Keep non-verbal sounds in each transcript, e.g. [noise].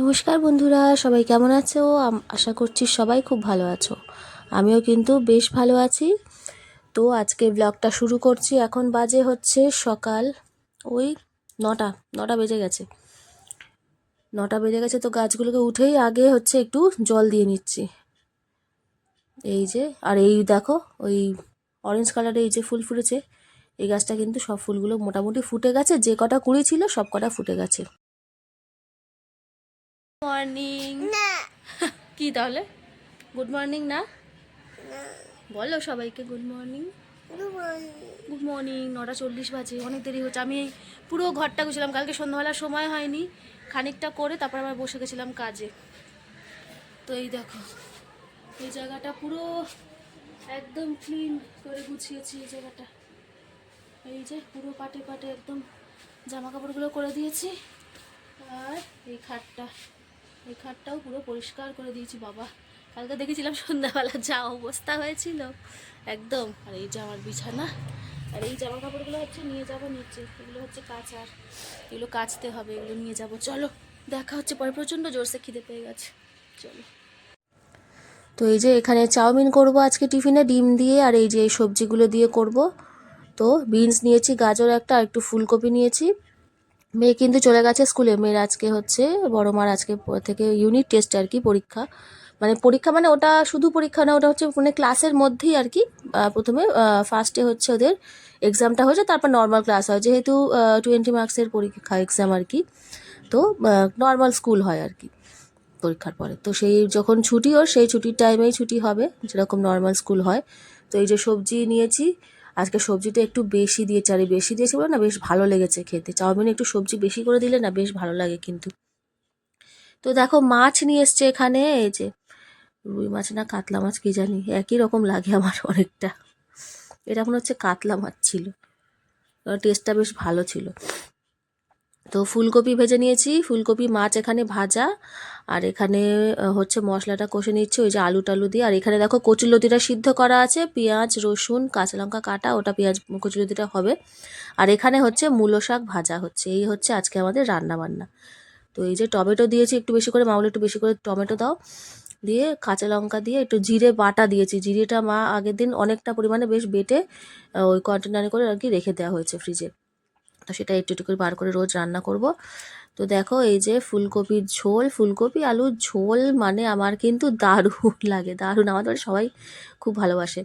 নমস্কার বন্ধুরা, সবাই কেমন আছো? আশা করছি সবাই খুব ভালো আছো। আমিও কিন্তু বেশ ভালো আছি। তো আজকে ব্লগটা শুরু করছি। এখন বাজে হচ্ছে সকাল, ওই নটা নটা বেজে গেছে। নটা বেজে গেছে তো গাছগুলোকে উঠেই আগে হচ্ছে একটু জল দিয়ে নিচ্ছি। এই যে, আর এই দেখো, ওই অরেঞ্জ কালারে এই যে ফুল ফুটেছে, এই গাছটা কিন্তু সব ফুলগুলো মোটামুটি ফুটে গেছে, যে কটা কুড়ি ছিল সব কটা ফুটে গেছে। মর্নিং [laughs] কি তাহলে? গুড মর্নিং না? বলো সবাইকে গুড মর্নিং গুড মর্নিং নটা চল্লিশ বাজে অনেক দেরি হচ্ছে। আমি এই পুরো ঘরটা গুছিলাম কালকে সন্ধ্যাবেলার সময় হয়নি। খানিকটা করে তারপর আবার বসে গেছিলাম কাজে। তো এই দেখো এই জায়গাটা পুরো একদম ক্লিন করে গুছিয়েছি এই জায়গাটা। এই যে পুরো পাটে পাটে একদম জামা কাপড়গুলো করে দিয়েছি। আর এই খাটটা। এই খাটটাও পুরো পরিষ্কার করে দিয়েছি, বাবা। কালকে দেখেছিলাম সন্ধ্যাবেলা যা অবস্থা হয়েছিল। একদম। আর এই যে আমার বিছানা, আর এই জামা কাপড়গুলো হচ্ছে নিয়ে যাব নিচে। এগুলো হচ্ছে কাচার। এগুলো কাচতে হবে, এগুলো নিয়ে যাব। চলো, দেখা হচ্ছে পরে। প্রচণ্ড জোরসে খিদে পেয়ে গেছে। চলো। তো এই যে এখানে চাউমিন করব আজকে টিফিনে, ডিম দিয়ে, আর এই যে এই সবজিগুলো দিয়ে করব। তো বিনস নিয়েছি, গাজর একটা, আর একটু ফুলকপি নিয়েছি। মেয়ে কিন্তু চলে গেছে স্কুলে। মেয়ের আজকে হচ্ছে, বড় মার আজকে থেকে ইউনিট টেস্ট আর কি, পরীক্ষা। মানে পরীক্ষা মানে ওটা শুধু পরীক্ষা না, ওটা হচ্ছে মানে ক্লাসের মধ্যেই আর কি প্রথমে ফার্স্টে হচ্ছে ওদের এক্সামটা হয়েছে, তারপর নর্মাল ক্লাস হয়। যেহেতু টোয়েন্টি মার্কসের পরীক্ষা এক্সাম আর কি, তো নর্মাল স্কুল হয় আর কি পরীক্ষার পরে। তো সেই যখন ছুটি ওর, সেই ছুটির টাইমেই ছুটি হবে, যেরকম নর্মাল স্কুল হয়। তো এই যে সবজি নিয়েছি আজকে সবজিটা একটু বেশি দিয়ে চারি, বেশি দিয়েছি বলে না বেশ ভালো লেগেছে খেতে। চাউমিন একটু সবজি বেশি করে দিলে না বেশ ভালো লাগে কিন্তু। তো দেখো মাছ নিয়ে এসছে এখানে, এই যে রুই মাছ না কাতলা মাছ কি জানি, একই রকম লাগে আমার অনেকটা। এটা মনে হচ্ছে কাতলা মাছ ছিল। টেস্টটা বেশ ভালো ছিল। তো ফুলকপি ভেজে নিয়েছি। ফুলকপি, মাছ এখানে ভাজা। আর এখানে হচ্ছে মশলাটা কষে নিচ্ছে, ওই যে আলু টালু দিয়ে। আর এখানে দেখো কচুলতিটা সিদ্ধ করা আছে, পেঁয়াজ, রসুন, কাঁচা লঙ্কা কাটা, ওটা পেঁয়াজ কচুলতিটা হবে। আর এখানে হচ্ছে মূলো শাক ভাজা হচ্ছে, এই হচ্ছে আজকে আমাদের রান্না বান্না। তো এই যে টমেটো দিয়েছি, একটু বেশি করে মাউলে, একটু বেশি করে টমেটো দাও। দিয়ে কাঁচা লঙ্কা দিয়ে একটু জিরে বাটা দিয়েছি। জিরেটা মা আগের দিন অনেকটা পরিমাণে বেশ বেটে ওই কন্টেনারে করে আর কি রেখে দেওয়া হয়েছে ফ্রিজে তো সেটা একটু একটু করে বার করে রোজ রান্না করব। তো দেখো এই যে ফুলকপির ঝোল, ফুলকপি আলুর ঝোল মানে আমার কিন্তু দারুণ লাগে, দারুণ। আমাদের সবাই খুব ভালোবাসে।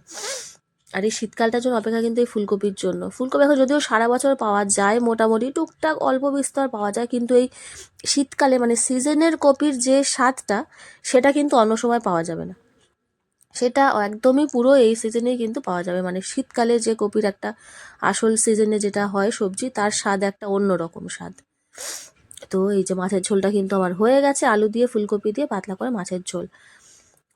আর এই শীতকালটার জন্য অপেক্ষা কিন্তু এই ফুলকপির জন্য। ফুলকপি এখন যদিও সারা বছর পাওয়া যায় মোটামুটি, টুকটাক অল্প বিস্তর পাওয়া যায়, কিন্তু এই শীতকালে মানে সিজনের কপির যে স্বাদটা, সেটা কিন্তু অন্য সময় পাওয়া যাবে না। সেটা একদমই পুরো এই সিজনেই কিন্তু পাওয়া যাবে। মানে শীতকালে যে কপির একটা আসল সিজনে যেটা হয় সবজি তার স্বাদ একটা অন্য রকম স্বাদ। তো এই যে মাছের ঝোলটা কিন্তু আমার হয়ে গেছে আলু দিয়ে ফুলকপি দিয়ে পাতলা করে মাছের ঝোল।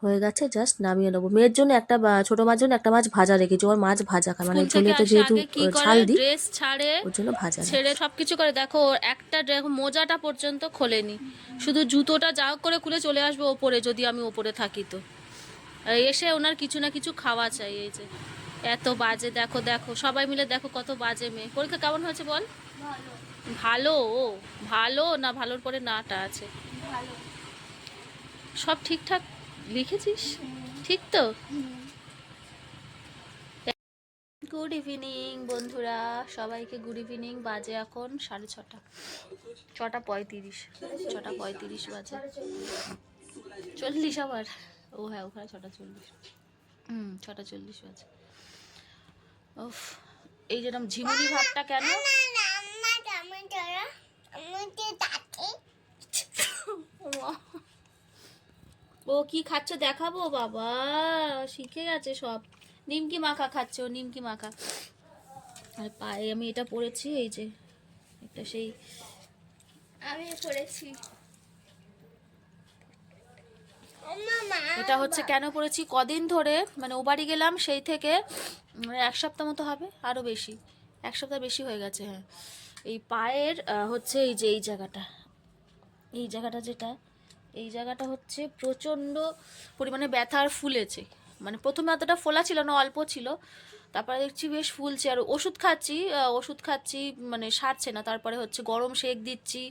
হয়ে গেছে জাস্ট নামিয়ে নেব। মেয়ের জন্য একটা ছোট মাছ জন্য একটা মাছ ভাজা রেখেছি। ওর মাছ ভাজা খায় মানে স্কুল ঝোলে তো যেহেতু ছাল দিই ড্রেস ছাড়ে ওর জন্য ভাজা। ছেড়ে সবকিছু করে। দেখো ওর একটা দেখো মোজাটা পর্যন্ত খোলেনি। শুধু জুতোটা যা করে খুলে চলে আসবে ওপরে যদি আমি ওপরে থাকি তো। এসে ওনার কিছু না কিছু খাওয়া চাই এই যে। এত বাজে দেখো দেখো সবাই মিলে দেখো কত বাজে মেয়ে। পরীক্ষা কেমন হয়েছে বল? ভালো। ভালো। না ভালোর পরে নাটা আছে? সব ঠিকঠাক লিখেছিস? ঠিক তো? গুড ইভিনিং বন্ধুরা। সবাইকে গুড ইভিনিং। বাজে এখন সাড়ে ছটা। ছটা পঁয়ত্রিশ। ছটা পঁয়ত্রিশ বাজে। চল্লিশ আবার। ও হ্যাঁ ওখানে ছটা চল্লিশ। হুম। ছটা চল্লিশ আছে উফ এই যেরকম ঝিমুনি ভাবটা কেন? ও কি খাচ্ছে দেখাবো বাবা? শিখে গেছে সব। নিমকি মাখা খাচ্ছে ও নিমকি মাখা। আর পায়ে আমি এটা পরেছি এই যে একটা সেই আমি পড়েছি এটা হচ্ছে কেন পরেছি কদিন ধরে মানে ও বাড়ি গেলাম, সেই থেকে এক সপ্তাহ মতো হবে আরও বেশি। এক সপ্তাহ বেশি হয়ে গেছে হ্যাঁ। এই পায়ের হচ্ছে এই যে, এই জায়গাটা। এই জায়গাটা যেটা, এই জায়গাটা হচ্ছে প্রচণ্ড পরিমাণে ব্যথা আর ফুলেছে। মানে প্রথমে অতটা ফোলা ছিল না, অল্প ছিল। তারপরে দেখছি বেশ ফুলছে। আর ওষুধ খাচ্ছি ওষুধ খাচ্ছি মানে সারছে না। তারপরে হচ্ছে গরম সেক দিচ্ছি।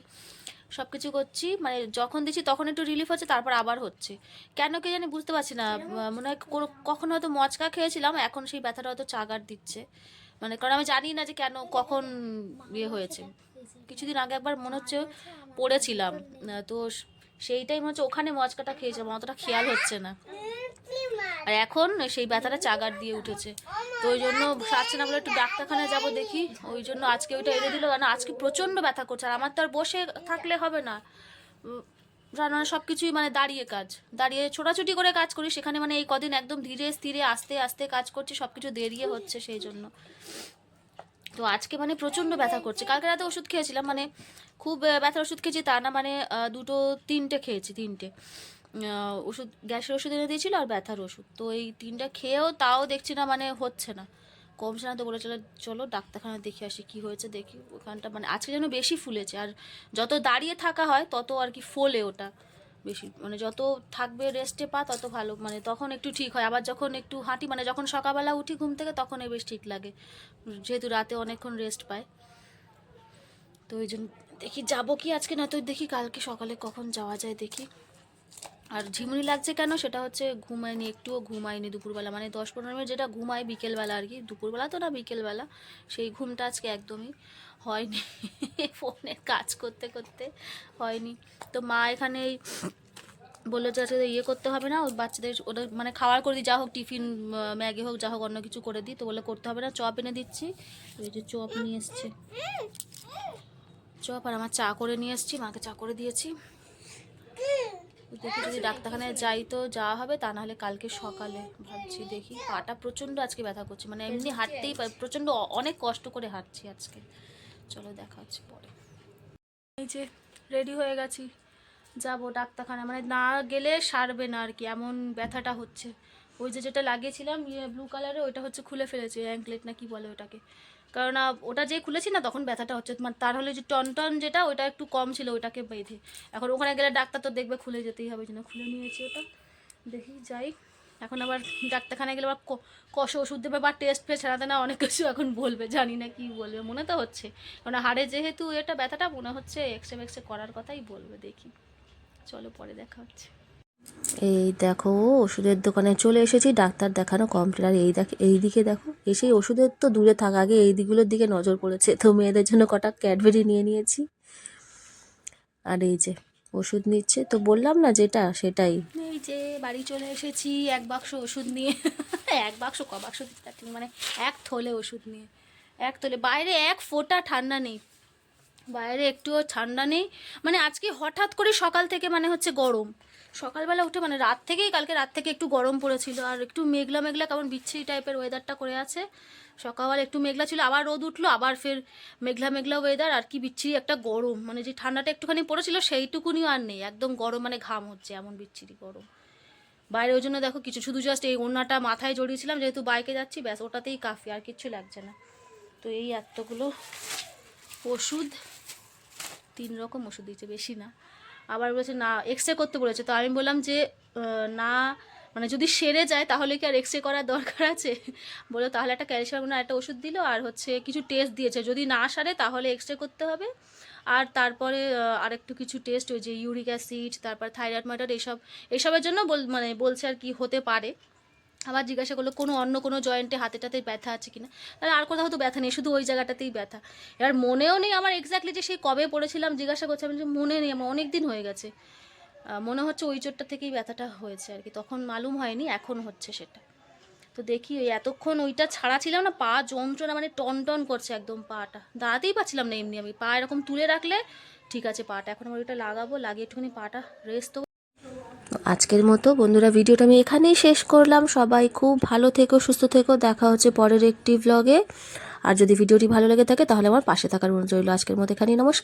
সব কিছু করছি মানে যখন দিচ্ছি তখন একটু রিলিফ হচ্ছে তারপর আবার হচ্ছে। কেন কে জানি বুঝতে পারছি না মনে হয় কোনো- কখনো হয়তো মচকা খেয়েছিলাম এখন সেই ব্যথাটা হয়তো চাগার দিচ্ছে। মানে কারণ আমি জানি না যে কেন কখন ইয়ে হয়েছে। কিছুদিন আগে একবার মনে হচ্ছে পড়েছিলাম তো সেইটাই মনে হচ্ছে ওখানে মচকাটা খেয়েছিলাম অতটা খেয়াল হচ্ছে না। আর এখন সেই ব্যথাটা চাগার দিয়ে উঠেছে। তো ওই জন্য সারছে না বলে একটু ডাক্তারখানায় যাব দেখি। ওই জন্য আজকে ওইটা এনে দিল। কারণ আজকে প্রচণ্ড ব্যথা করছে। আর আমার তো আর বসে থাকলে হবে না। রান্না সব কিছুই মানে দাঁড়িয়ে কাজ। দাঁড়িয়ে ছোটাছুটি করে কাজ করি। সেখানে মানে এই কদিন একদম ধীরে স্থিরে, আস্তে আস্তে কাজ করছি। সব কিছু দেরিয়ে হচ্ছে সেই জন্য। তো আজকে মানে প্রচণ্ড ব্যথা করছে। কালকে রাতে ওষুধ খেয়েছিলাম। মানে খুব ব্যথার ওষুধ খেয়েছি তা না। মানে দুটো, তিনটে খেয়েছি, তিনটে। ওষুধ, গ্যাসের ওষুধ এনে দিয়েছিল আর ব্যথার ওষুধ। তো এই তিনটা খেয়েও তাও দেখছি না মানে হচ্ছে না। কমছে না তো বলে চলো চলো ডাক্তারখানা দেখে আসি কি হয়েছে, দেখি ওখানটা। মানে আজকে যেন বেশি ফুলেছে আর যত দাঁড়িয়ে থাকা হয় তত আর কি ফোলে ওটা বেশি। মানে যত থাকবে রেস্টে পা তত ভালো। মানে তখন একটু ঠিক হয়। আবার যখন একটু হাঁটি মানে যখন সকালবেলা উঠি ঘুম থেকে তখন বেশ ঠিক লাগে। যেহেতু রাতে অনেকক্ষণ রেস্ট পায়। তো ওই জন্য দেখি, যাব কি আজকে? না তো দেখি কালকে সকালে কখন যাওয়া যায় দেখি। আর ঝিমুনি লাগছে কেন? সেটা হচ্ছে ঘুমায়নি একটুও ঘুমায়নি দুপুরবেলা। মানে দশ পনেরো মিনিট যেটা ঘুমায় বিকেলবেলা আর কি। দুপুরবেলা তো না, বিকেলবেলা। সেই ঘুমটা আজকে একদমই হয়নি। [laughs] ফোনের কাজ করতে করতে হয়নি। তো মা এখানে এই বলল যে, আজকে ইয়ে করতে হবে না। ওই বাচ্চাদের ওটা মানে খাবার করে দিই, যা হোক টিফিন ম্যাগি হোক, যা হোক অন্য কিছু করে দিই। তো বলে করতে হবে না, চপ এনে দিচ্ছি। ওই যে চপ নিয়ে এসছে। চপ আর আমার চা করে নিয়ে এসছি। মাকে চা করে দিয়েছি। দেখি যদি ডাক্তারখানায় যাই তো যাওয়া হবে, তা নাহলে কালকে সকালে ভাবছি দেখি। পাটা প্রচণ্ড আজকে ব্যথা করছে মানে এমনি হাঁটতেই পারি প্রচণ্ড অনেক কষ্ট করে হাঁটছি আজকে। চলো দেখা হচ্ছে পরে। এই যে রেডি হয়ে গেছি, যাব ডাক্তারখানা মানে না গেলে সারবে না আর কি, এমন ব্যথাটা হচ্ছে। ওই যে যেটা লাগিয়েছিলাম ইয়ে ব্লু কালারে ওইটা হচ্ছে খুলে ফেলেছে অ্যাঙ্কলেট না কি বলে ওটাকে। কারণ ওটা যে খুলেছি না, তখন ব্যথাটা হচ্ছে। মানে তার হলে যে টনটন যেটা, ওটা একটু কম ছিল, ওটাকে বেঁধে। এখন ওখানে গেলে ডাক্তার তো দেখবে, খুলে যেতেই হবে যেন খুলে নিয়েছি ওটা। দেখি, যাই। এখন আবার ডাক্তারখানায় গেলে আবার কষে ওষুধ দেবে বা টেস্ট ফেস্ট ছাড়াতে না, অনেক কিছু এখন বলবে, জানি না কি বলবে, মনে তো হচ্ছে। কারণ, হাড়ে যেহেতু এটা ব্যথাটা, মনে হচ্ছে এক্সরে মেক্সরে করার কথাই বলবে, দেখি। চলো, পরে দেখা হচ্ছে। এই দেখো, ওষুধের দোকানে চলে এসেছি, ডাক্তার দেখানো কমপ্লিট আর এই দেখ এই দিকে দেখো এসে ওষুধের তো দূরে থাক আগে, এই দিকগুলোর দিকে নজর পড়েছে। তো মেয়েদের জন্য কটা ক্যাডবেরি নিয়ে নিয়েছি। আর এই যে, ওষুধ নিচ্ছে। তো বললাম না যেটা, সেটাই। এই যে, বাড়ি চলে এসেছি, এক বাক্স ওষুধ নিয়ে। [laughs] এক বাক্স, ক বাক্স মানে এক থলে ওষুধ নিয়ে। এক থলে, বাইরে এক ফোঁটা ঠান্ডা নেই। বাইরে একটুও ঠান্ডা নেই। মানে আজকে হঠাৎ করে সকাল থেকে মানে হচ্ছে গরম। সকালবেলা উঠে মানে রাত থেকেই, কালকে রাত থেকে একটু গরম পড়েছিল। আর একটু মেঘলা মেঘলা কেমন বিচ্ছিরি টাইপের ওয়েদারটা করে আছে। সকালবেলা একটু মেঘলা ছিল, আবার রোদ উঠল, আবার ফের মেঘলা মেঘলা ওয়েদার আর কি বিচ্ছিরি একটা গরম। মানে যে ঠান্ডাটা একটুখানি পড়েছিল, সেইটুকুনিও আর নেই। একদম গরম মানে ঘাম হচ্ছে, এমন বিচ্ছিরি গরম। বাইরে ওই জন্য দেখো কিছু শুধু জাস্ট এই ওড়নাটা মাথায় জড়িয়েছিলাম, যেহেতু বাইকে যাচ্ছি, ব্যাস ওটাতেই কাফি, আর কিচ্ছু লাগছে না। তো এই এতগুলো ওষুধ। তিন রকম ওষুধ দিয়েছে, বেশি না। আবার বলেছে, না এক্স রে করতে বলেছে। তো আমি বললাম যে না মানে যদি সেরে যায়, তাহলে কি আর এক্স রে করার দরকার আছে? [laughs] বলে তাহলে একটা ক্যালসিয়াম না একটা ওষুধ দিল, আর হচ্ছে কিছু টেস্ট দিয়েছে। যদি না সারে, তাহলে এক্স রে করতে হবে। আর তারপরে আরেকটু কিছু টেস্ট ওই যে ইউরিক অ্যাসিড তারপর থাইরয়েড মাইটার এইসব এইসবের জন্য বল মানে বলছে আর কি, হতে পারে। আবার জিজ্ঞাসা করল, কোনো অন্য কোনো জয়েন্টে হাতে টাতে ব্যথা আছে কিনা? তাহলে আর কোথাও তো ব্যথা নেই, শুধু ওই জায়গাটাতেই ব্যথা। এবার মনেও নেই আমার এক্স্যাক্টলি যে সেই কবে পড়েছিলাম, জিজ্ঞাসা করছে আমি মনে নেই, আমার অনেক দিন হয়ে গেছে। মনে হচ্ছে ওই চোটটা থেকেই ব্যথাটা হয়েছে আর কি, তখন মালুম হয়নি, এখন হচ্ছে সেটা। তো দেখি ওই এতক্ষণ ওইটা ছাড়া ছিলাম না, পা যন্ত্রণা মানে টন টন করছে একদম পাটা। দাঁড়াতেই পারছিলাম না এমনি আমি, পা এরকম তুলে রাখলে ঠিক আছে, পাটা এখন আমার ওইটা লাগাবো, লাগিয়ে একটুখানি পাটা রেস্ট আজকের মতো বন্ধুরা ভিডিওটা আমি এখানেই শেষ করলাম। সবাই খুব ভালো থেকো, সুস্থ থেকো। দেখা হচ্ছে পরের একটি ব্লগে আর যদি ভিডিওটি ভালো লেগে থাকে তাহলে আমার পাশে থাকার অনুরোধ রইল। আজকের মতো এখানেই নমস্কার।